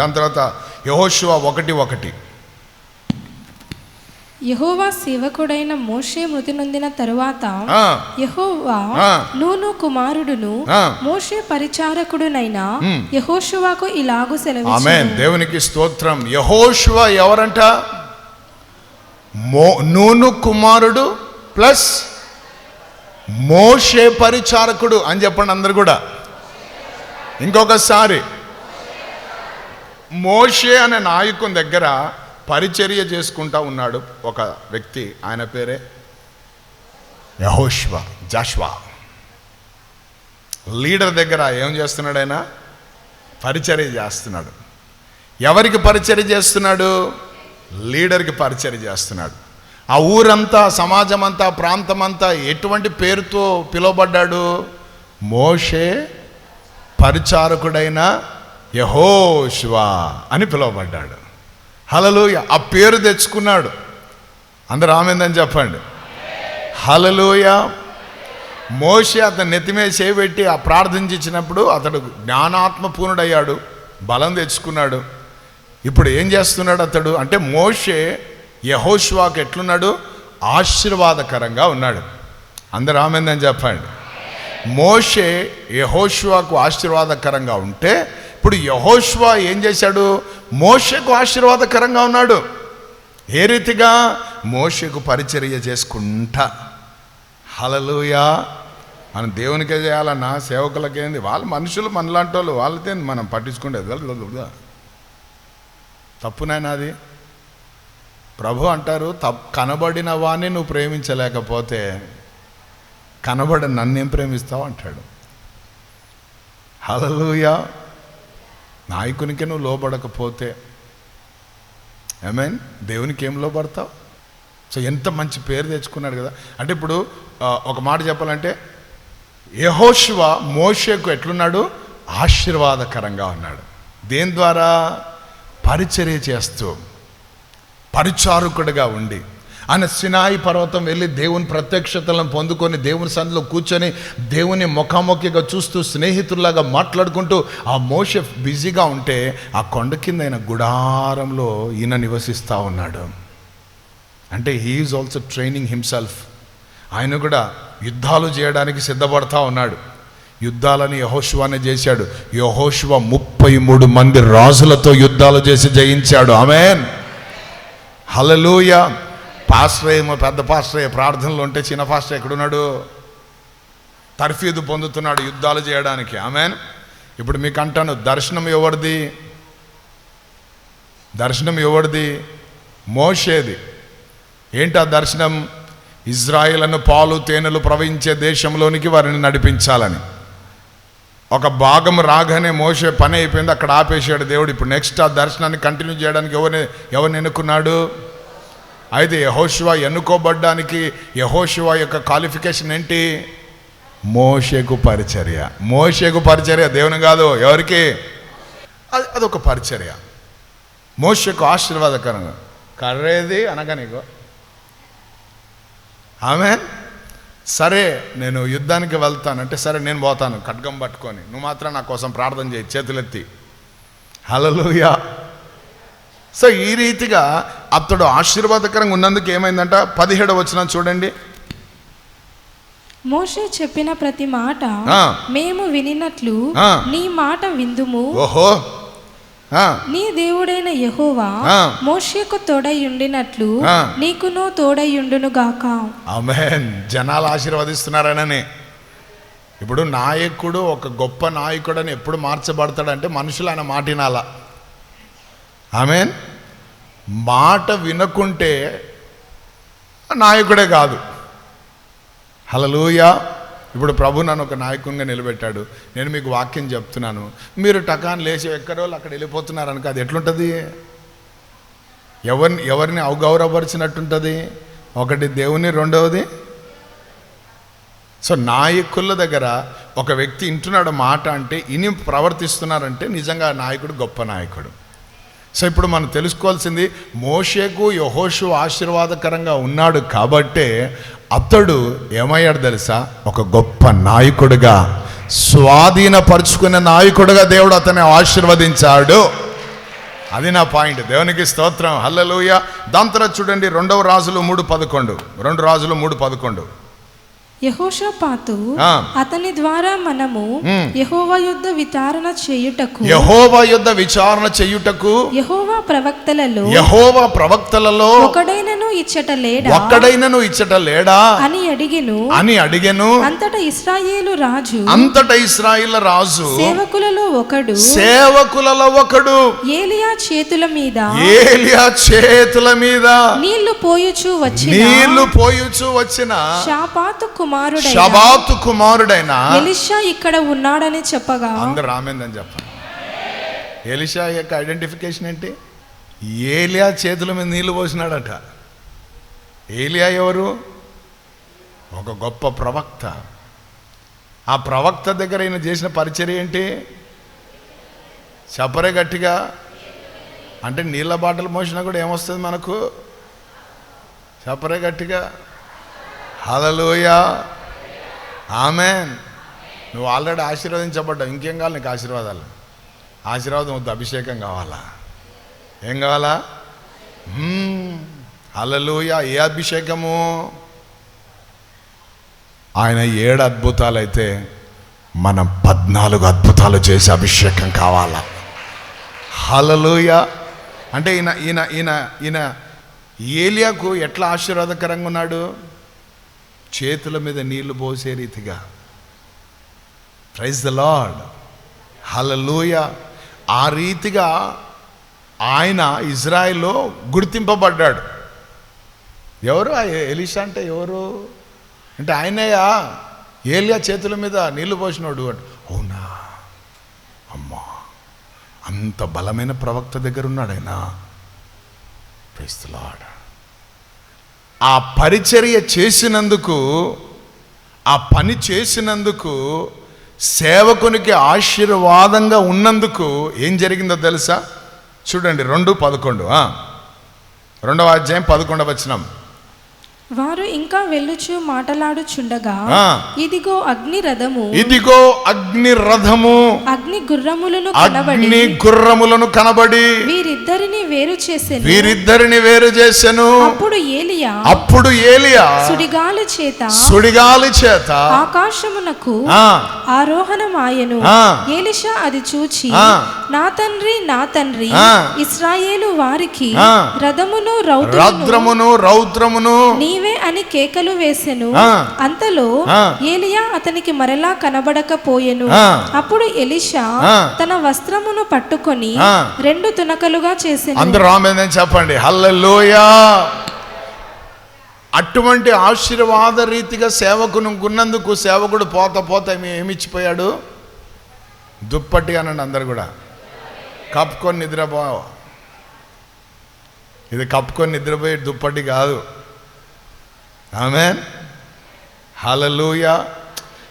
దాని తర్వాత యహోశివ ఒకటి ఒకటి. యహోవా సేవకుడైన మోషే మృతి నొందిన తరువాత యహోవా. నూను కుమారుడును. మోషే పరిచారకుడునైన యహోషువాకు ఇలాగు సెలవు దేవునికి స్తోత్రం. యహోశివ ఎవరంట? మో నూను కుమారుడు ప్లస్ మోషే పరిచారకుడు అని చెప్పండి అందరు కూడా. ఇంకొకసారి. మోషే అనే నాయకుని దగ్గర పరిచర్య చేసుకుంటా ఉన్నాడు ఒక వ్యక్తి. ఆయన పేరే యహోష్వా జాష్వా. లీడర్ దగ్గర ఏం చేస్తున్నాడు ఆయన? పరిచర్య చేస్తున్నాడు. ఎవరికి పరిచర్య చేస్తున్నాడు? లీడర్కి పరిచర్య చేస్తున్నాడు. ఆ ఊరంతా సమాజం అంతా ప్రాంతం అంతా ఎటువంటి పేరుతో పిలువబడ్డాడు? మోషే పరిచారకుడైన యహోష్వా అని పిలువబడ్డాడు. హలలోయ ఆ పేరు తెచ్చుకున్నాడు. అందరు ఆమెందని చెప్పండి. హలలోయ మోషే అతను నెత్తిమే చేయబెట్టి ఆ ప్రార్థించినప్పుడు అతడు జ్ఞానాత్మ పూర్ణుడయ్యాడు బలం తెచ్చుకున్నాడు. ఇప్పుడు ఏం చేస్తున్నాడు అతడు? అంటే మోషే యహోష్వాకు ఎట్లున్నాడు? ఆశీర్వాదకరంగా ఉన్నాడు. అందరు ఆమెందని చెప్పండి. మోషే యహోష్వాకు ఆశీర్వాదకరంగా ఉంటే ఇప్పుడు యహోష్వా ఏం చేశాడు? మోషకు ఆశీర్వాదకరంగా ఉన్నాడు. ఏ రీతిగా? మోషకు పరిచర్య చేసుకుంటా. హలలుయా మన దేవునికే చేయాలన్నా సేవకులకేంది వాళ్ళు మనుషులు మనలాంటి వాళ్ళు వాళ్ళతే మనం పట్టించుకుంటే తప్పునైనా అది? ప్రభు అంటారు తప్ కనబడిన వాణ్ణి నువ్వు ప్రేమించలేకపోతే కనబడి నన్నేం ప్రేమిస్తావు? అంటాడు. హలలుయా నాయకునికి నువ్వు లోబడకపోతే మీన్ దేవునికి ఏం లోబడతావు? సో ఎంత మంచి పేరు తెచ్చుకున్నాడు కదా. అంటే ఇప్పుడు ఒక మాట చెప్పాలంటే యహోశివ మోషేకు ఎట్లున్నాడు? ఆశీర్వాదకరంగా ఉన్నాడు. దేని ద్వారా? పరిచర్య చేస్తూ పరిచారకుడిగా ఉండి. ఆయన సినాయి పర్వతం వెళ్ళి దేవుని ప్రత్యక్షతలను పొందుకొని దేవుని సన్నిలో కూర్చొని దేవుని ముఖాముఖిగా చూస్తూ స్నేహితుల్లాగా మాట్లాడుకుంటూ ఆ మోష బిజీగా ఉంటే ఆ కొండ కింద ఆయన గుడారంలో ఈయన నివసిస్తూ ఉన్నాడు. అంటే హీఈస్ ఆల్సో ట్రైనింగ్ హిమ్సెల్ఫ్ ఆయన కూడా యుద్ధాలు చేయడానికి సిద్ధపడతా ఉన్నాడు. యుద్ధాలని యహోశివానే చేశాడు. యహోశివ ముప్పై మూడు మంది రాజులతో యుద్ధాలు చేసి జయించాడు. ఆమెన్. హలలుయా పాశ్రయము పెద్ద పాశ్రయ ప్రార్థనలు ఉంటే చిన్న పాశ్రయ ఎక్కడున్నాడు? తర్ఫీదు పొందుతున్నాడు యుద్ధాలు చేయడానికి. ఆమెన్. ఇప్పుడు మీకు అంటాను దర్శనం ఎవరిది? దర్శనం ఎవరిది? మోషేది. ఏంటి ఆ దర్శనం? ఇజ్రాయిలను పాలు తేనెలు ప్రవహించే దేశంలోనికి వారిని నడిపించాలని. ఒక భాగం రాగానే మోసే పని అయిపోయింది అక్కడ ఆపేసాడు దేవుడు. ఇప్పుడు నెక్స్ట్ ఆ దర్శనాన్ని కంటిన్యూ చేయడానికి ఎవరిని ఎవరిని ఎన్నుకున్నాడు? అయితే యహోశివ ఎన్నుకోబడ్డానికి యహోశివ యొక్క క్వాలిఫికేషన్ ఏంటి? మోషేకు పరిచర్య. మోషకు పరిచర్య దేవుని కాదు ఎవరికి? అది అదొక పరిచర్య. మోషకు ఆశీర్వాదకరంగా. కర్రేది అనగా నీకు. ఆమె సరే నేను యుద్ధానికి వెళ్తానంటే సరే నేను పోతాను. ఖడ్గం పట్టుకొని. నువ్వు మాత్రం నా కోసం ప్రార్థన చేయి చేతులెత్తి. హలలుయా సో ఈ రీతిగా అతడు ఆశీర్వాదకరంగా ఉన్నందుకు ఏమైందంట? పదిహేడు వచ్చిన చూడండి. మోషే చెప్పిన ప్రతి మాట. మేము వినినట్లు. నీ మాట విందుము. ఓహో. నీ దేవుడైన యెహోవా. మోషేకు తోడయుండినట్లు ఆ. నీకును తోడయుండును గాక. ఆమెన్. జనాలు ఆశీర్వదిస్తున్నారనని. ఇప్పుడు నాయకుడు ఒక గొప్ప నాయకుడు అని ఎప్పుడు మార్చబడతాడంటే మనుషులు ఆయన మాట వినాల ఆమెన్. మాట వినకుంటే నాయకుడే కాదు. హలలోయ ఇప్పుడు ప్రభు నన్ను ఒక నాయకునిగా నిలబెట్టాడు. నేను మీకు వాక్యం చెప్తున్నాను. మీరు టకాన్ లేచి ఎక్కడోళ్ళు అక్కడ వెళ్ళిపోతున్నారు అనుకో అది ఎట్లుంటుంది? ఎవరిని ఎవరిని అవగౌరవపరిచినట్టుంటుంది? ఒకటి దేవుని రెండవది? సో నాయకుల దగ్గర ఒక వ్యక్తి ఇంటున్నాడు మాట అంటే ఇని ప్రవర్తిస్తున్నారంటే నిజంగా నాయకుడు గొప్ప నాయకుడు. సో ఇప్పుడు మనం తెలుసుకోవాల్సింది మోషేకు యహోషు ఆశీర్వాదకరంగా ఉన్నాడు కాబట్టే అతడు ఏమయ్యాడు తెలుసా? ఒక గొప్ప నాయకుడిగా స్వాధీనపరుచుకునే నాయకుడిగా దేవుడు అతన్ని ఆశీర్వదించాడు. అది నా పాయింట్. దేవునికి స్తోత్రం. హల్లెలూయ. దాని తర్వాత చూడండి రెండవ రాజులు మూడు పదకొండు. రెండు రాజులు మూడు పదకొండు. యహోషపాతు. అతని ద్వారా మనము. యహోవా యుద్ధ విచారణ చేయుటకు యహోవా యుద్ధ విచారణ చెయ్యుటకు యహోవా ప్రవక్తలలో యహోవా ప్రవక్తలలో ఒకడైనను ఇచ్చట లేడా ఒక్కడైనను ఇచ్చట లేడా అని అడిగెను అని అడిగెను అంతటా ఇస్రాయేలు రాజు అంతట ఇస్రాయిల్ రాజు సేవకులలో ఒకడు సేవకులలో ఒకడు ఏలియా చేతుల మీద ఏలియా చేతుల మీద నీళ్ళు పోయుచు వచ్చిన నీళ్ళు పోయుచు వచ్చిన షాపాతు కుమారుడైన. షబాతు కుమారుడైన. ఎలిషా ఇక్కడ ఉన్నాడని చెప్పగా. అందరు రామేందని చెప్పండి. ఎలిషా యొక్క ఐడెంటిఫికేషన్ ఏంటి? ఏలియా చేతుల మీద నీళ్ళు పోసినాడట. ఏలియా ఎవరు? ఒక గొప్ప ప్రవక్త. ఆ ప్రవక్త దగ్గర ఈయన చేసిన పరిచర్య ఏంటి? చెప్పరే గట్టిగా. అంటే నీళ్ళ బాటలు మోసినా కూడా ఏమొస్తుంది మనకు? చెప్పరే గట్టిగా. హలలోయా ఆమెన్ నువ్వు ఆల్రెడీ ఆశీర్వదించబడ్డావు. ఇంకేం కావాలి నీకు ఆశీర్వాదాలు? ఆశీర్వాదం వద్దు అభిషేకం కావాలా? ఏం కావాలా? హలలోయ ఏ అభిషేకము? ఆయన ఏడు అద్భుతాలు అయితే మనం పద్నాలుగు అద్భుతాలు చేసే అభిషేకం కావాలా? హలలోయ అంటే ఈయన ఈయన ఈయన ఈయన ఏలియాకు ఎట్లా ఆశీర్వాదకరంగా ఉన్నాడు? చేతుల మీద నీళ్ళు పోసే రీతిగా. ప్రైజ్ ద లార్డ్ హలలోయ ఆ రీతిగా ఆయన ఇజ్రాయిల్లో గుర్తింపబడ్డాడు. ఎవరు? ఆ అంటే ఎవరు? అంటే ఆయనయ్యా ఏలియా చేతుల మీద నీళ్ళు పోసినాడు అంట. అవునా? అమ్మా! అంత బలమైన ప్రవక్త దగ్గర ఉన్నాడు ఆయన. ప్రైజ్ లార్డ్ ఆ పరిచర్య చేసినందుకు ఆ పని చేసినందుకు సేవకునికి ఆశీర్వాదంగా ఉన్నందుకు ఏం జరిగిందో తెలుసా? చూడండి రెండు పదకొండు రెండవ అధ్యాయం పదకొండవ వచ్చినాం వారు ఇంకా వెళ్ళుచు మాటలాడుచుండగా. ఇదిగో అగ్ని రథము ఇదిగో అగ్ని రథము అగ్ని గుర్రములను కనబడి అగ్ని గుర్రములను కనబడి వీరిద్దరిని వేరు చేసెను వీరిద్దరిని వేరు చేసెను అప్పుడు ఏలియా అప్పుడు ఏలియా సుడిగాలి చేత సుడిగాలి చేత ఆకాశమునకు ఆరోహణమాయను. ఏలిషా అది చూచి. నా తండ్రి నా తండ్రి. ఇస్రాయేలు వారికి. రథమును రద్రమును రౌద్రమును నీవే అని కేకలు వేసెను. అంతలో. ఏలియా అతనికి మరలా కనబడకపోయెను. అప్పుడు ఎలిషా. తన వస్త్రమును పట్టుకొని. రెండు తునకలుగా చేసెను అందరూ రామేదని చెప్పండి హల్లెలూయా అటువంటి ఆశీర్వాద రీతిగా సేవకును ఉన్నందుకు సేవకుడు పోత పోత ఏమి ఏమిచ్చిపోయాడు దుప్పటి అనండి అందరు కూడా కప్పుకొని నిద్రపో ఇది కప్పుకొని నిద్రపోయే దుప్పటి కాదు ఆమె హలలుయా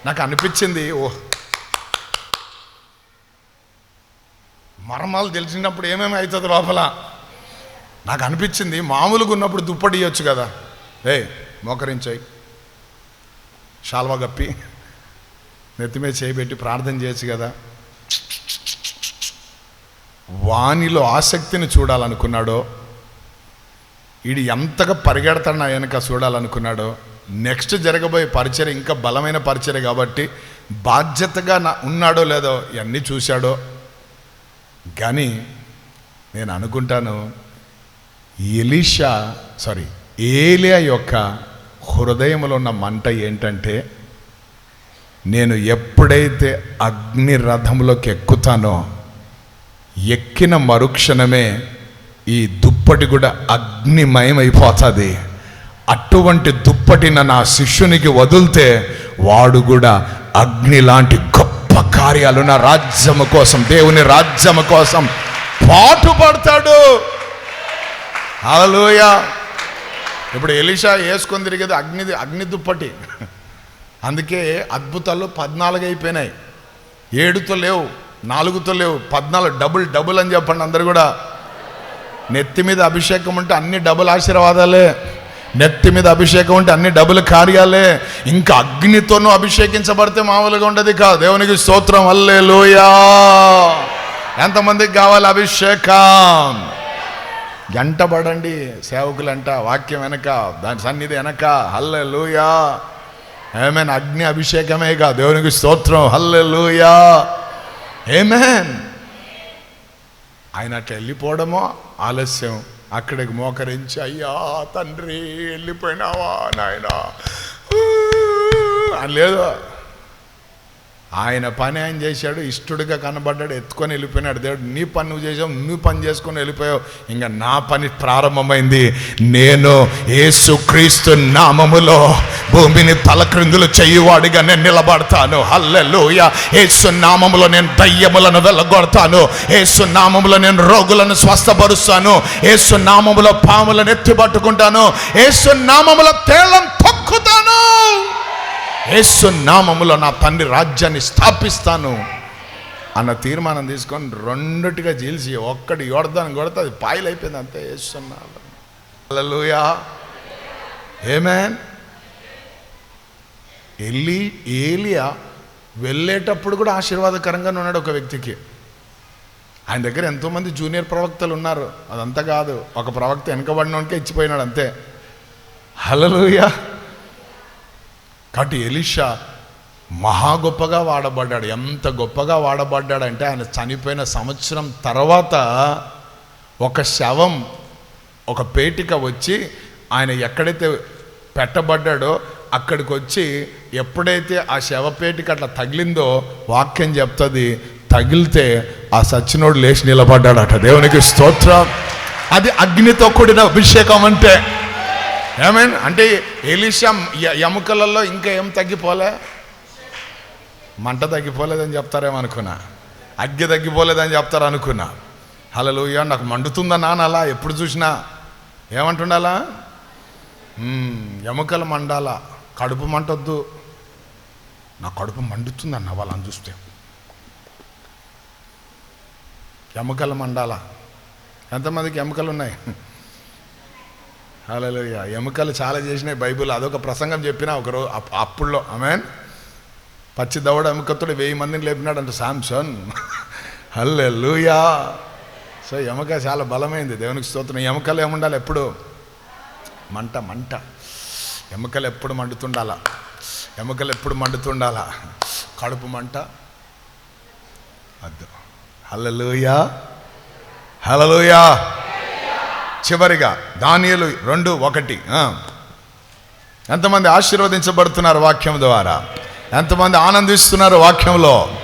నాకు అనిపించింది ఓ. మర్మాలు తెలిసినప్పుడు ఏమేమి అవుతుంది లోపల? నాకు అనిపించింది మామూలుగా ఉన్నప్పుడు దుప్పటి ఇవ్వచ్చు కదా. ఏ మోకరించాయి. షాల్వా గప్పి. నెత్తి మీద చేయబెట్టి ప్రార్థన చేయొచ్చు కదా. వానిలో ఆసక్తిని చూడాలనుకున్నాడో ఈడు ఎంతగా పరిగెడతాడు నా వెనక చూడాలనుకున్నాడో నెక్స్ట్ జరగబోయే పరిచయం ఇంకా బలమైన పరిచయం కాబట్టి బాధ్యతగా నా ఉన్నాడో లేదో ఇవన్నీ చూశాడో. కానీ నేను అనుకుంటాను ఎలీషా సారీ ఏలియా యొక్క హృదయంలో ఉన్న మంట ఏంటంటే నేను ఎప్పుడైతే అగ్ని రథంలోకి ఎక్కుతానో ఎక్కిన మరుక్షణమే ఈ దుప్పటి కూడా అగ్నిమయమైపోతుంది. అటువంటి దుప్పటిన నా శిష్యునికి వదిలితే వాడు కూడా అగ్ని లాంటి గొప్ప కార్యాలు నా రాజ్యము కోసం దేవుని రాజ్యము కోసం పాటుపడతాడు. హలోయ ఇప్పుడు ఎలిషా వేసుకొని తిరిగేది అగ్ని అగ్ని దుప్పటి. అందుకే అద్భుతాలు పద్నాలుగు అయిపోయినాయి. ఏడుతో లేవు నాలుగుతో లేవు పద్నాలుగు డబుల్ డబుల్ అని చెప్పండి అందరు కూడా. నెత్తి మీద అభిషేకం ఉంటే అన్ని డబుల్ ఆశీర్వాదాలే. నెత్తి మీద అభిషేకం ఉంటే అన్ని డబుల్ కార్యాలే. ఇంకా అగ్నితోనూ అభిషేకించబడితే మామూలుగా ఉండదు కాదు. దేవునికి స్తోత్రం. అల్లే లోయా ఎంతమందికి కావాలి అభిషేకం? గంట పడండి. సేవకులంట వాక్యం వెనక దాని సన్నిధి వెనక. హల్లె లూయా ఏమేన్? అగ్ని అభిషేకమే అభిషేకమేగా దేవునికి స్తోత్రం. హల్లె లూయా ఏమేన్? ఆయన అట్లా వెళ్ళిపోవడమో ఆలస్యం. అక్కడికి మోకరించి అయ్యా తండ్రి వెళ్ళిపోయినావా నాయనా? అని లేదు. ఆయన పని ఆయన చేశాడు ఇష్టడుగా కనబడ్డాడు ఎత్తుకొని వెళ్ళిపోయినాడు. దేవుడు నీ పని నువ్వు చేసావు నువ్వు పని చేసుకొని వెళ్ళిపోయావు. ఇంకా నా పని ప్రారంభమైంది. నేను ఏసుక్రీస్తు నామములో భూమిని తలక్రిందులు చేయువాడిగా నేను నిలబడతాను. హల్లెలూయ. ఏసు నామములో నేను దయ్యములను వెళ్ళగొడతాను యేసు నామములో నేను రోగులను స్వస్థపరుస్తాను. యేసు నామములో పాములను ఎత్తిపట్టుకుంటాను ఏసు నామములో తేలం యేసు నామములో నా తండ్రి రాజ్యాన్ని స్థాపిస్తాను అన్న తీర్మానం తీసుకొని రెండుటిగా చీల్చి ఒక్కటి కొడతాను కొడితే అది పాయలైపోయింది అయిపోయింది అంతే వేస్తున్నాను హల్లెలూయా. ఏమేన్? ఎల్లి ఏలియా వెళ్ళేటప్పుడు కూడా ఆశీర్వాదకరంగానే ఉన్నాడు ఒక వ్యక్తికి. ఆయన దగ్గర ఎంతోమంది జూనియర్ ప్రవక్తలు ఉన్నారు. అదంతా కాదు ఒక ప్రవక్త వెనకబడినోనికే ఇచ్చిపోయినాడు అంతే. హలలుయా కాబట్టి ఎలిషా మహా గొప్పగా వాడబడ్డాడు. ఎంత గొప్పగా వాడబడ్డాడంటే ఆయన చనిపోయిన సంవత్సరం తర్వాత ఒక శవం ఒక పేటిక వచ్చి ఆయన ఎక్కడైతే పెట్టబడ్డాడో అక్కడికి వచ్చి ఎప్పుడైతే ఆ శవపేటిక అట్లా తగిలిందో వాక్యం చెప్తుంది తగిలితే ఆ సచ్చినోడు లేచి నిలబడ్డాడట. దేవునికి స్తోత్రం. అది అగ్నితో కూడిన అభిషేకం అంటే ఏమైనా అంటే ఎలీషా ఎముకలలో ఇంకా ఏం తగ్గిపోలే? మంట తగ్గిపోలేదని చెప్తారేమో అనుకున్నా. అగ్గి తగ్గిపోలేదని చెప్తారు అనుకున్నా. హలోయ నాకు మండుతుందా నాన్న అలా? ఎప్పుడు చూసినా? ఏమంటుండాలా? ఎముకలు మండాలా? కడుపు మంటొద్దు. నా కడుపు మండుతుందన్న వాళ్ళని చూస్తే. ఎముకలు మండాలా? ఎంతమందికి ఎముకలు ఉన్నాయి హలోయ ఎముకలు చాలా చేసినాయి బైబిల్ అదొక ప్రసంగం చెప్పిన ఒకరోజు అప్పుల్లో. ఆమెన్? పచ్చి దవడ ఎముకతోడు వెయ్యి మందిని లేపినాడు అంటే శాంసన్ హల్లే సో ఎముక చాలా బలమైంది. దేవునికి స్తోత్రం. ఎముకలు ఏముండాలి ఎప్పుడు? మంట మంట. ఎముకలు ఎప్పుడు మండుతుండాలా? ఎముకలు ఎప్పుడు మండుతుండాలా? కడుపు మంట. అద్దు. హల్లెలూయా. హల్లెలూయా. చివరిగా దానియలు రెండు ఒకటి. ఆ. ఎంతమంది ఆశీర్వదించబడుతున్నారు వాక్యం ద్వారా? ఎంతమంది ఆనందిస్తున్నారు వాక్యంలో?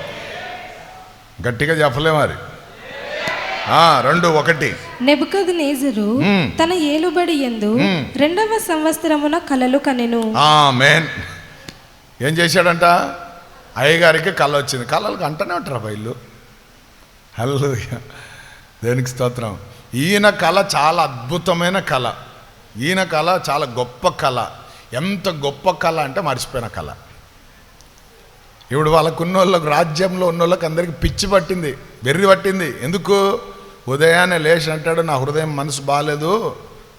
గట్టిగా చెప్పలే మరి. ఆ, రెండు ఒకటి. నెబుకద్ నేజరు. తన ఏలుబడి ఎందు. రెండవ సంవత్సరమున కలలు కనెను. మేన్ ఏం చేశాడంట? అయ్యగారికి కళ వచ్చింది కళలకు అంటనే ఉంటారు బయలు హలో దేనికి స్తోత్రం? ఈయన కళ చాలా అద్భుతమైన కళ. ఈయన కళ చాలా గొప్ప కళ. ఎంత గొప్ప కళ అంటే మర్చిపోయిన కళ. ఇప్పుడు వాళ్ళకున్న వాళ్ళకు రాజ్యంలో ఉన్న వాళ్ళకి అందరికీ పిచ్చి పట్టింది బెర్రి పట్టింది. ఎందుకు? ఉదయాన్నే లేచి అంటాడు నా హృదయం మనసు బాగాలేదు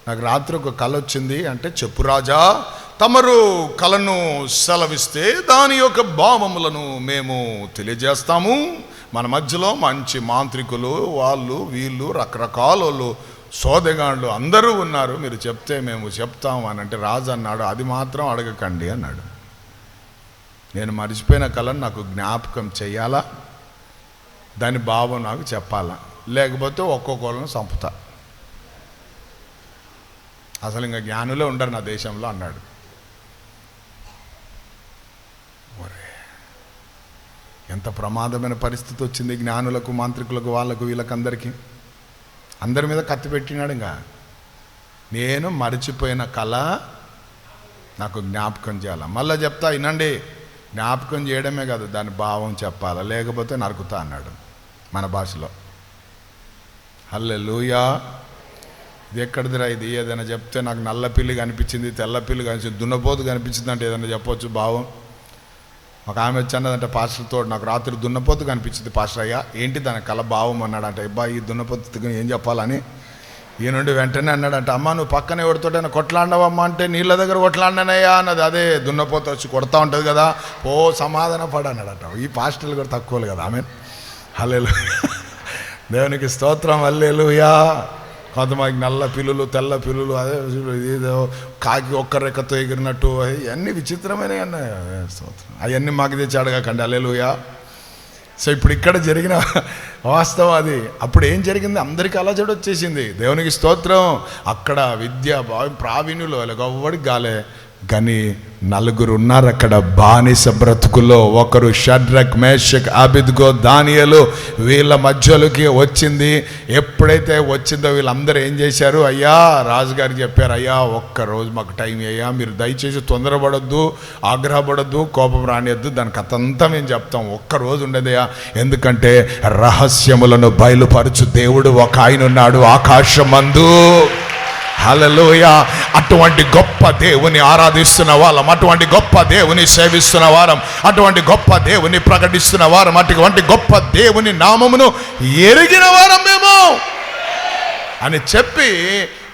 నాకు రాత్రి ఒక కళ వచ్చింది అంటే చెప్పు రాజా తమరు కళను సెలవిస్తే దాని యొక్క భావములను మేము తెలియజేస్తాము. మన మధ్యలో మంచి మాంత్రికులు వాళ్ళు వీళ్ళు రకరకాల వాళ్ళు సోదగాళ్ళు అందరూ ఉన్నారు. మీరు చెప్తే మేము చెప్తాం అని అంటే రాజు అన్నాడు అది మాత్రం అడగకండి అన్నాడు. నేను మర్చిపోయిన కళను నాకు జ్ఞాపకం చేయాలా దాని భావం నాకు చెప్పాలా? లేకపోతే ఒక్కొక్కళ్ళని చంపుతా. అసలు ఇంకా జ్ఞానులే ఉండరు నా దేశంలో అన్నాడు. ఎంత ప్రమాదమైన పరిస్థితి వచ్చింది జ్ఞానులకు మాంత్రికులకు వాళ్ళకు వీళ్ళకందరికీ. అందరి మీద కత్తి పెట్టినాడు ఇంకా. నేను మర్చిపోయిన కళ నాకు జ్ఞాపకం చేయాలి? మళ్ళీ చెప్తా వినండి జ్ఞాపకం చేయడమే కాదు దాని భావం చెప్పాలి? లేకపోతే నరుకుతా అన్నాడు మన భాషలో. హల్లే లూయా ఇది ఎక్కడిదిరా ఇది? ఏదైనా చెప్తే నాకు నల్ల పిల్లి కనిపించింది తెల్ల పిల్లి కనిపించింది దున్నపోతు కనిపించింది అంటే ఏదైనా చెప్పొచ్చు భావం. ఒక ఆమె వచ్చి పాస్టర్తో నాకు రాత్రి దున్నపోతు కనిపించింది పాస్టర్ అయ్యా. ఏంటి దాని కల భావం అన్నాడంట అబ్బా ఈ దున్నపోతు ఏం చెప్పాలని? ఈ నుండి వెంటనే అన్నాడంట అమ్మ నువ్వు పక్కన ఎవరితోటైనా కొట్లాడినవమ్మా అంటే నీళ్ళ దగ్గర కొట్లాడినయ్యా అన్నది. అదే దున్నపోత వచ్చి కొడతా ఉంటుంది కదా ఓ సమాధాన పడు అన్నాడట. ఈ పాస్టర్లు కూడా తక్కువలు కదా ఆమె హలేలు దేవునికి స్తోత్రం అల్లేలుయా కొంతమంది నల్ల పిల్లులు తెల్ల పిల్లులు అదే ఏదో కాకి ఒక్క రెక్కతో ఎగిరినట్టు అవన్నీ విచిత్రమైనవి స్తోత్రం అవన్నీ మాకు తెచ్చాడుగా కండి అల్లెలుయా సో ఇప్పుడు ఇక్కడ జరిగిన వాస్తవం అది. అప్పుడు ఏం జరిగింది? అందరికీ అలజడి వచ్చేసింది. దేవునికి స్తోత్రం. అక్కడ విద్య ప్రావీణ్యులు వాళ్ళకి ఎవ్వడికి గాలే. కానీ నలుగురు ఉన్నారు అక్కడ బానిస బ్రతుకుల్లో ఒకరు షడ్రక్ మేషక్ అబిద్గో దానియలు వీళ్ళ మధ్యలోకి వచ్చింది. ఎప్పుడైతే వచ్చిందో వీళ్ళందరూ ఏం చేశారు? అయ్యా రాజుగారు చెప్పారు అయ్యా ఒక్క రోజు మాకు టైం అయ్యా మీరు దయచేసి తొందరపడొద్దు ఆగ్రహపడొద్దు కోపం రానియద్దు దానికి అతంతా మేము చెప్తాం. ఒక్క రోజు ఉండదయ్యా ఎందుకంటే రహస్యములను బయలుపరచు దేవుడు ఒక ఆయన ఉన్నాడు ఆకాశమందు. హలలోయ అటువంటి గొప్ప దేవుని ఆరాధిస్తున్న వాళ్ళం అటువంటి గొప్ప దేవుని సేవిస్తున్న వారం అటువంటి గొప్ప దేవుని ప్రకటిస్తున్న వారం అటువంటి గొప్ప దేవుని నామమును ఎరిగిన వారం మేము అని చెప్పి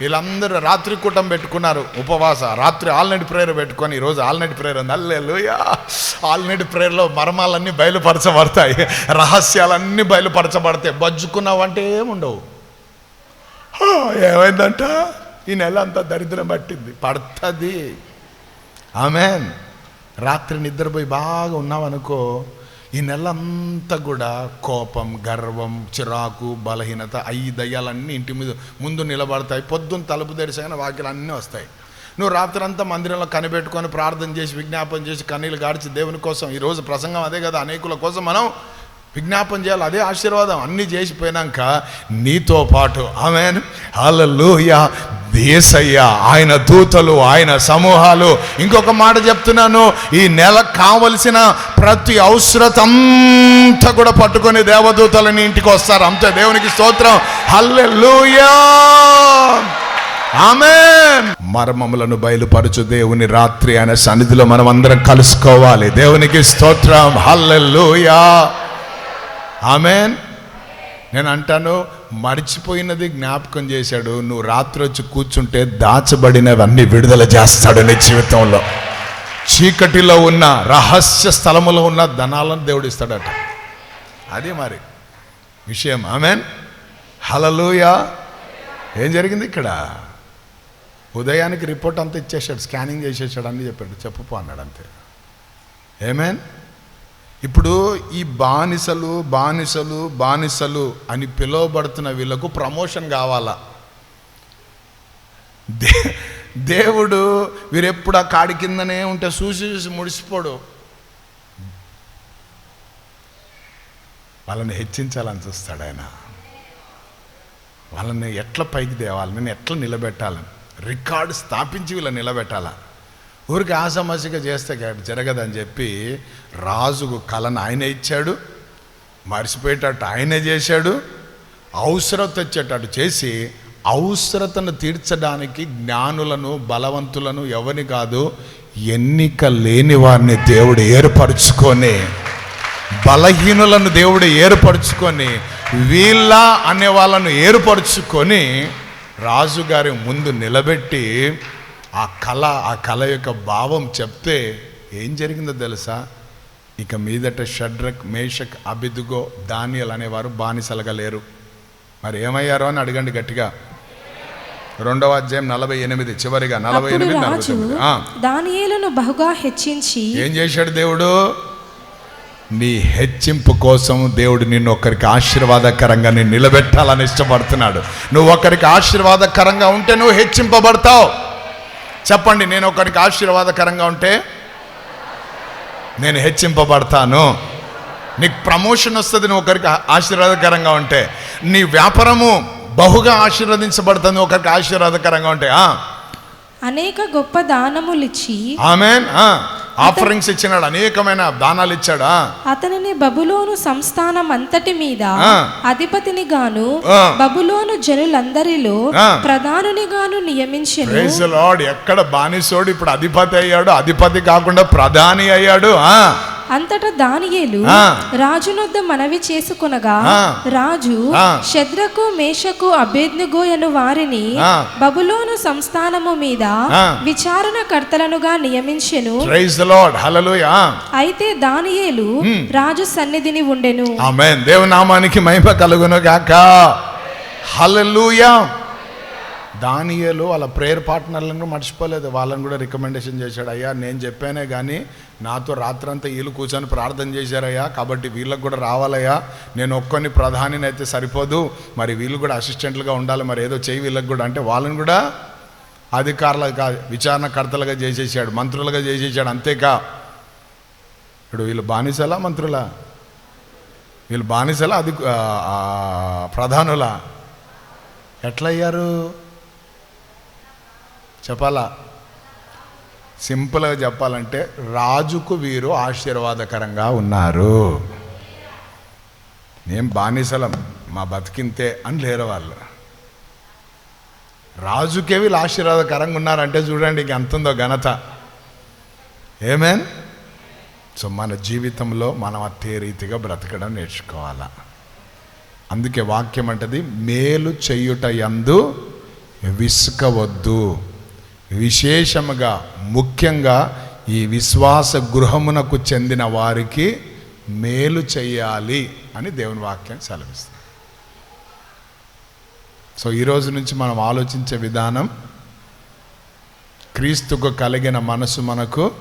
వీళ్ళందరూ రాత్రి కూటం పెట్టుకున్నారు ఉపవాస. రాత్రి ఆల్నైట్ ప్రేయర్ పెట్టుకొని ఈరోజు ఆల్నైట్ ప్రేయర్ ఉంది. అల్లెలుయా ఆల్నైట్ ప్రేయర్లో మర్మాలన్నీ బయలుపరచబడతాయి. రహస్యాలన్నీ బయలుపరచబడతాయి. బజ్జుకున్నావంటే ఏముండవు? ఏమైందంట? ఈ నెల అంతా దరిద్రం పట్టింది. పడుతుంది. ఆమెన్. రాత్రి నిద్రపోయి బాగా ఉన్నావనుకో ఈ నెల అంతా కూడా కోపం గర్వం చిరాకు బలహీనత అయ్యి దయ్యాలన్నీ ఇంటి మీద ముందు నిలబడతాయి. పొద్దున్న తలుపు తెరిసగానే వాక్యలు అన్నీ వస్తాయి. నువ్వు రాత్రి అంతా మందిరంలో కనిపెట్టుకొని ప్రార్థన చేసి విజ్ఞాపన చేసి కన్నీళ్ళు గాడిచి దేవుని కోసం ఈరోజు ప్రసంగం అదే కదా అనేకుల కోసం మనం విజ్ఞాపం చేయాలి. అదే ఆశీర్వాదం. అన్నీ చేసిపోయినాక నీతో పాటు ఆమె హల్లెలూయ దేశయ్య ఆయన దూతలు ఆయన సమూహాలు. ఇంకొక మాట చెప్తున్నాను. ఈ నెల కావలసిన ప్రతి అవసరతంతా కూడా పట్టుకొని దేవదూతలని ఇంటికి వస్తారు. అంతే దేవునికి స్తోత్రం. హల్లెలూయా! ఆమె మర్మములను బయలుపరచు దేవుని రాత్రి అనే సన్నిధిలో మనం అందరం కలుసుకోవాలి. దేవునికి స్తోత్రం. హల్లెలూయా! ఆమెన్. నేను అంటాను మర్చిపోయినది జ్ఞాపకం చేశాడు. నువ్వు రాత్రి వచ్చి కూర్చుంటే దాచబడినవన్నీ విడుదల చేస్తాడు నీ జీవితంలో. చీకటిలో ఉన్న రహస్య స్థలములో ఉన్న ధనాలను దేవుడిస్తాడట అది మరి విషయం. ఆమెన్. హలలుయా ఏం జరిగింది ఇక్కడ? ఉదయానికి రిపోర్ట్ అంతా ఇచ్చేసాడు స్కానింగ్ చేసేసాడు అని చెప్పాడు. చెప్పుపో అన్నాడు అంతే. ఏమేన్ ఇప్పుడు ఈ బానిసలు బానిసలు బానిసలు అని పిలువబడుతున్న వీళ్ళకు ప్రమోషన్ కావాలా? దే దేవుడు వీరెప్పుడు ఆ కాడి కిందనే ఉంటే చూసి చూసి ముడిసిపోడు. వాళ్ళని హెచ్చించాలని చూస్తాడు ఆయన. వాళ్ళని ఎట్లా పైకి తేవాలి? నేను ఎట్లా నిలబెట్టాలని? రికార్డు స్థాపించి వీళ్ళని నిలబెట్టాలా? ఊరికి ఆసమసిగా చేస్తే జరగదని చెప్పి రాజుకు కళను ఆయనే ఇచ్చాడు మర్చిపోయేటట్టు ఆయనే చేశాడు అవసరత వచ్చేటట్టు చేసి అవసరతను తీర్చడానికి జ్ఞానులను బలవంతులను ఎవరిని కాదు ఎన్నిక లేని వారిని దేవుడు ఏర్పరచుకొని బలహీనులను దేవుడు ఏర్పరచుకొని వీళ్ళ అనే వాళ్ళను ఏర్పరచుకొని రాజుగారి ముందు నిలబెట్టి ఆ కళ ఆ కళ యొక్క భావం చెప్తే ఏం జరిగిందో తెలుసా? ఇక మీదట షడ్రక్ మేషక్ అబిదుగో దానియల్ అనేవారు బానిసలుగా లేరు. మరి ఏమయ్యారో అని అడగండి గట్టిగా. రెండవ అధ్యాయం నలభై ఎనిమిది చివరిగా నలభై ఎనిమిది నలభై రాజు తొమ్మిది. ఆ, దానియేలును బహుగా హెచ్చించి ఏం చేశాడు దేవుడు? నీ హెచ్చింపు కోసం దేవుడు నిన్ను ఒకరికి ఆశీర్వాదకరంగా నేను నిలబెట్టాలని ఇష్టపడుతున్నాడు. నువ్వు ఒకరికి ఆశీర్వాదకరంగా ఉంటే నువ్వు హెచ్చింపబడతావు. చెప్పండి నేను ఒకరికి ఆశీర్వాదకరంగా ఉంటే నేను హెచ్చింపబడతాను. నీకు ప్రమోషన్ వస్తుంది నువ్వు ఒకరికి ఆశీర్వాదకరంగా ఉంటే. నీ వ్యాపారము బహుగా ఆశీర్వదించబడుతుంది ఒకరికి ఆశీర్వాదకరంగా ఉంటే. అనేక గొప్ప దానములిచ్చి ఆమెన్? ఆఫరింగ్స్ ఇచ్చినాడు అనేకమైన దానాలు ఇచ్చాడా అతనిని బబులోను సంస్థానం అంతటి మీద. అధిపతిని గాను. బబులోను జనులందరిలో. ప్రధానుని గాను నియమించెను ఎక్కడ బానిసోడు ఇప్పుడు అధిపతి అయ్యాడు అధిపతి కాకుండా ప్రధాని అయ్యాడు అంతటా దానియేలు. రాజునొద్ద మనవి చేసుకొనగా. రాజు. శద్రకు మేషకు అభేద్నుగో అను వారిని. బబులోను సంస్థానము మీద ఆ. విచారణకర్తలనుగా నియమించెను అయితే దానియేలు రాజు సన్నిధిని ఉండెను ఆమేన్ దేవునామానికి మహిమ కలుగును గాక హల్లెలూయా దానియలు వాళ్ళ ప్రేయర్ పార్ట్నర్లను కూడా మర్చిపోలేదు. వాళ్ళని కూడా రికమెండేషన్ చేశాడు అయ్యా నేను చెప్పానే కానీ నాతో రాత్రంతా వీళ్ళు కూర్చొని ప్రార్థన చేశారయ్యా కాబట్టి వీళ్ళకి కూడా రావాలయ్యా. నేను ఒక్కొని ప్రధానిని అయితే సరిపోదు. మరి వీళ్ళు కూడా అసిస్టెంట్లుగా ఉండాలి. మరి ఏదో చేయి వీళ్ళకి కూడా. అంటే వాళ్ళని కూడా అధికారులుగా విచారణకర్తలుగా చేసేసాడు మంత్రులుగా చేసేసాడు అంతేకా. ఇప్పుడు వీళ్ళు బానిసలా మంత్రులా? వీళ్ళు బానిసలా అది ప్రధానులా? ఎట్లయ్యారు? చెప్పాలా? సింపుల్గా చెప్పాలంటే రాజుకు వీరు ఆశీర్వాదకరంగా ఉన్నారు. నేను బానిసలం మా బతికింతే అని లేరు వాళ్ళు. రాజుకే వీళ్ళు ఆశీర్వాదకరంగా ఉన్నారంటే చూడండి ఇంక ఎంత ఉందో ఘనత. ఏమేన్ సో మన జీవితంలో మనం అత్తే రీతిగా బ్రతకడం నేర్చుకోవాలా. అందుకే వాక్యం అంటది మేలు చెయ్యుట యందు విసుకవద్దు విశేషముగా ముఖ్యంగా ఈ విశ్వాస గృహమునకు చెందిన వారికి మేలు చెయ్యాలి అని దేవుని వాక్యం సెలవిస్తుంది. సో ఈరోజు నుంచి మనం ఆలోచించే విధానం క్రీస్తుకు కలిగిన మనసు మనకు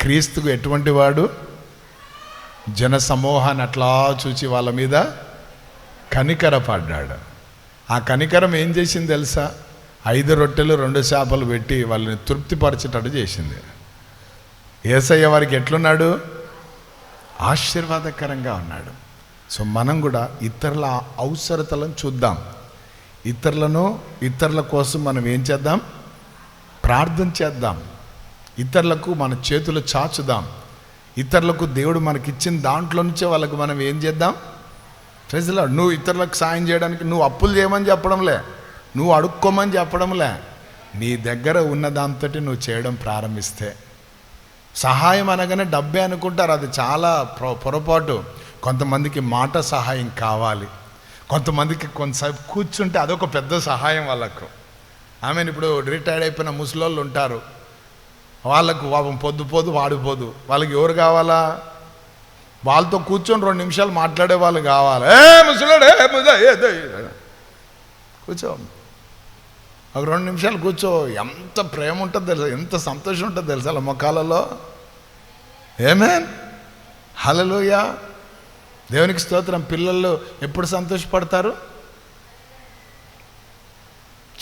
క్రీస్తుకు ఎటువంటి వాడు? జన సమూహాన్ని అట్లా చూచి వాళ్ళ మీద కనికరపడ్డాడు. ఆ కనికరం ఏం చేసింది తెలుసా? ఐదు రొట్టెలు రెండు చేపలు పెట్టి వాళ్ళని తృప్తిపరచేటట్టు చేసింది. ఏసయ్య వారికి ఎట్లున్నాడు? ఆశీర్వాదకరంగా ఉన్నాడు. సో మనం కూడా ఇతరుల అవసరతలను చూద్దాం. ఇతరులను ఇతరుల కోసం మనం ఏం చేద్దాం? ప్రార్థన చేద్దాం. ఇతరులకు మన చేతులు చాచుదాం. ఇతరులకు దేవుడు మనకిచ్చిన దాంట్లో నుంచే వాళ్ళకు మనం ఏం చేద్దాం? ప్రజల నువ్వు ఇతరులకు సాయం చేయడానికి నువ్వు అప్పులు చేయమని చెప్పడంలే. నువ్వు అడుక్కోమని చెప్పడంలే. నీ దగ్గర ఉన్న దాంతోటి నువ్వు చేయడం ప్రారంభిస్తే. సహాయం అనగానే డబ్బే అనుకుంటారు. అది చాలా పొ- పొరపాటు. కొంతమందికి మాట సహాయం కావాలి. కొంతమందికి కొంతసేపు కూర్చుంటే అదొక పెద్ద సహాయం వాళ్ళకు. ఆమె ఇప్పుడు రిటైర్డ్ అయిపోయిన ముసలోళ్ళు ఉంటారు. వాళ్ళకు పాపం పొద్దు పోదు వాడిపోదు వాళ్ళకి ఎవరు కావాలా? వాళ్ళతో కూర్చొని రెండు నిమిషాలు మాట్లాడే వాళ్ళు కావాలి. ఏ ముసలాడే కూర్చో. ఒక రెండు నిమిషాలు కూర్చో. ఎంత ప్రేమ ఉంటుందో తెలుసా? ఎంత సంతోషం ఉంటుందో తెలుసా అలా మొక్కాలలో ఏమేన్ హలలోయా దేవునికి స్తోత్రం. పిల్లలు ఎప్పుడు సంతోషపడతారు?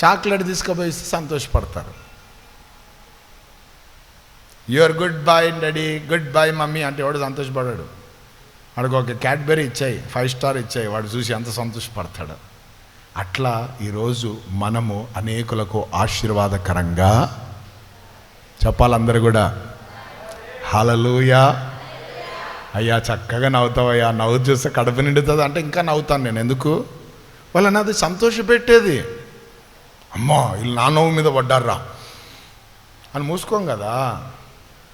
చాక్లెట్ తీసుకుపోయి సంతోషపడతారు. Your good boy daddy good boy mummy అంటే ఎవడు సంతోషపడాడు? వాడికి ఒక క్యాడ్బెరీ ఇచ్చాయి. ఫైవ్ స్టార్ ఇచ్చాయి. వాడు చూసి ఎంత సంతోషపడతాడు. అట్లా ఈరోజు మనము అనేకులకు ఆశీర్వాదకరంగా చెప్పాలందరూ కూడా. హలలుయా అయ్యా చక్కగా నవ్వుతావయ్యా నవ్వు చూస్తే కడుపు నిండుతుంది అంటే ఇంకా నవ్వుతాను నేను. ఎందుకు? వాళ్ళని అది సంతోషపెట్టేది. అమ్మా వీళ్ళు నా నవ్వు మీద పడ్డారా అని మూసుకోం కదా.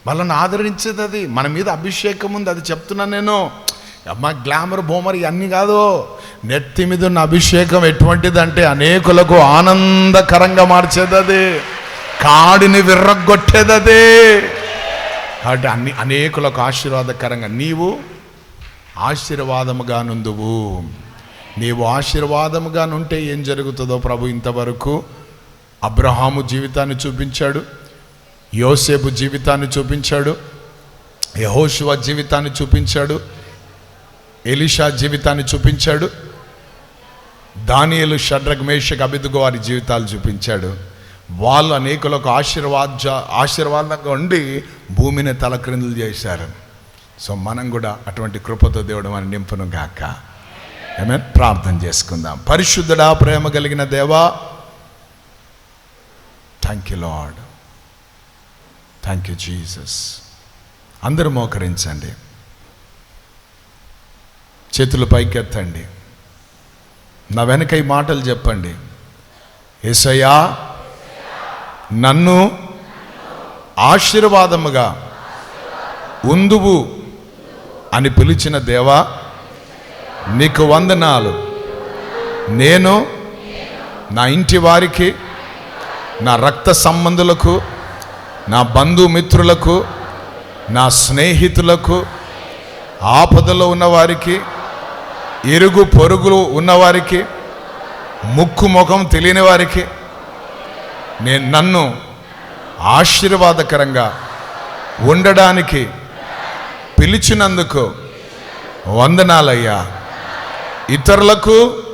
వాళ్ళని ఆదరించేది అది. మన మీద అభిషేకం ఉంది అది చెప్తున్నా నేను. అమ్మ గ్లామర్ బోమర్ ఇవన్నీ కాదు. నెత్తి మీద ఉన్న అభిషేకం ఎటువంటిదంటే అనేకులకు ఆనందకరంగా మార్చేదది. కాడిని విర్రగొట్టేదది. కాబట్టి అన్ని అనేకులకు ఆశీర్వాదకరంగా నీవు ఆశీర్వాదముగా నుందువు. నీవు ఆశీర్వాదముగా నుంటే ఏం జరుగుతుందో ప్రభు ఇంతవరకు అబ్రహాము జీవితాన్ని చూపించాడు. యోసేపు జీవితాన్ని చూపించాడు. యహోషువ జీవితాన్ని చూపించాడు. ఎలిషా జీవితాన్ని చూపించాడు. దానియలు షడ్రగ్ మేషక్ అభిదుగు వారి జీవితాలు చూపించాడు. వాళ్ళు అనేకులకు ఆశీర్వాద ఆశీర్వాదంగా ఉండి భూమిని తలక్రిందులు చేశారు. సో మనం కూడా అటువంటి కృపతో దేవుడు మన నింపును గాక. ఏమే ప్రార్థన చేసుకుందాం. పరిశుద్ధుడా ప్రేమ కలిగిన దేవా thank you lord thank you Jesus అందరూ మోకరించండి. చేతులు పైకెత్తండి. నా వెనక ఈ మాటలు చెప్పండి. ఏసయ్యా నన్ను ఆశీర్వాదముగా ఉందువు అని పిలిచిన దేవా నీకు వందనాలు. నేను నా ఇంటి వారికి నా రక్త సంబంధులకు నా బంధుమిత్రులకు నా స్నేహితులకు ఆపదలో ఉన్నవారికి ఇరుగు పొరుగులు ఉన్నవారికి ముక్కు ముఖం తెలియని వారికి నేను నన్ను ఆశీర్వాదకరంగా ఉండడానికి పిలిచినందుకు వందనాలయ్యా. ఇతరులకు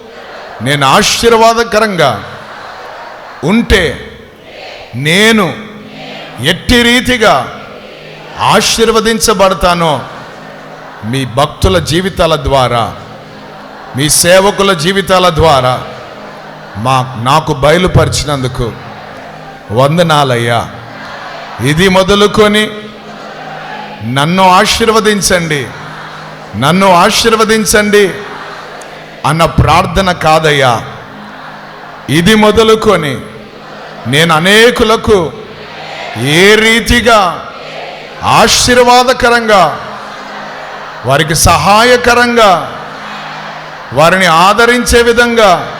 నేను ఆశీర్వాదకరంగా ఉంటే నేను ఎట్టి రీతిగా ఆశీర్వదించబడతానో మీ భక్తుల జీవితాల ద్వారా మీ సేవకుల జీవితాల ద్వారా మా నాకు బయలుపరిచినందుకు వందనాలయ్యా. ఇది మొదలుకొని నన్ను ఆశీర్వదించండి నన్ను ఆశీర్వదించండి అన్న ప్రార్థన కాదయ్యా. ఇది మొదలుకొని నేను అనేకులకు ఏ రీతిగా ఆశీర్వాదకరంగా వారికి సహాయకరంగా వారిని ఆదరించే విధంగా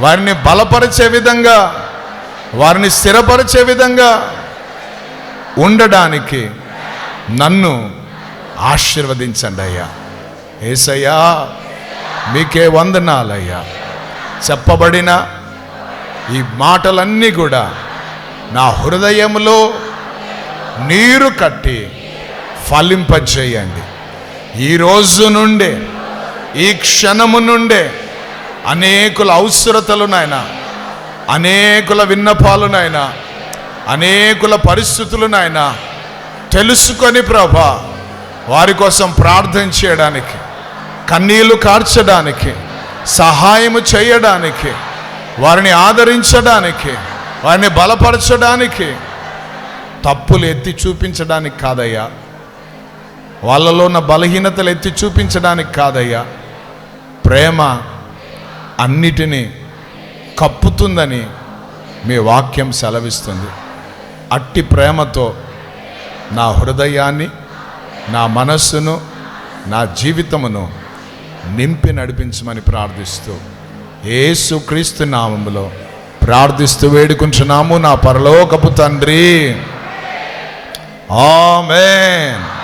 వారిని బలపరిచే విధంగా వారిని స్థిరపరిచే విధంగా ఉండడానికి నన్ను ఆశీర్వదించండి అయ్యా. ఏసయ్యా మీకే వందనాలయ్యా. చెప్పబడిన ఈ మాటలన్నీ కూడా నా హృదయంలో నీరు కట్టి ఫలింపజేయండి. ఈ రోజు నుండే ఈ క్షణము నుండే అనేకుల అవసరతలు నాయన అనేకుల విన్నపాలు నాయన అనేకుల పరిస్థితులు నాయన తెలుసుకొని ప్రభా వారి కోసం ప్రార్థన చేయడానికి కన్నీళ్ళు కార్చడానికి సహాయము చేయడానికి వారిని ఆదరించడానికి వారిని బలపరచడానికి తప్పులు ఎత్తి చూపించడానికి కాదయ్యా. వాళ్ళలో ఉన్న బలహీనతలు ఎత్తి చూపించడానికి కాదయ్యా. ప్రేమ అన్నిటినీ కప్పుతుందని మీ వాక్యం సెలవిస్తుంది. అట్టి ప్రేమతో నా హృదయాన్ని నా మనస్సును నా జీవితమును నింపి నడిపించమని ప్రార్థిస్తూ ఏసుక్రీస్తు క్రీస్తు ప్రార్థిస్తూ వేడుకుంటున్నాము నా పరలోకపు తండ్రి. ఆమెన్.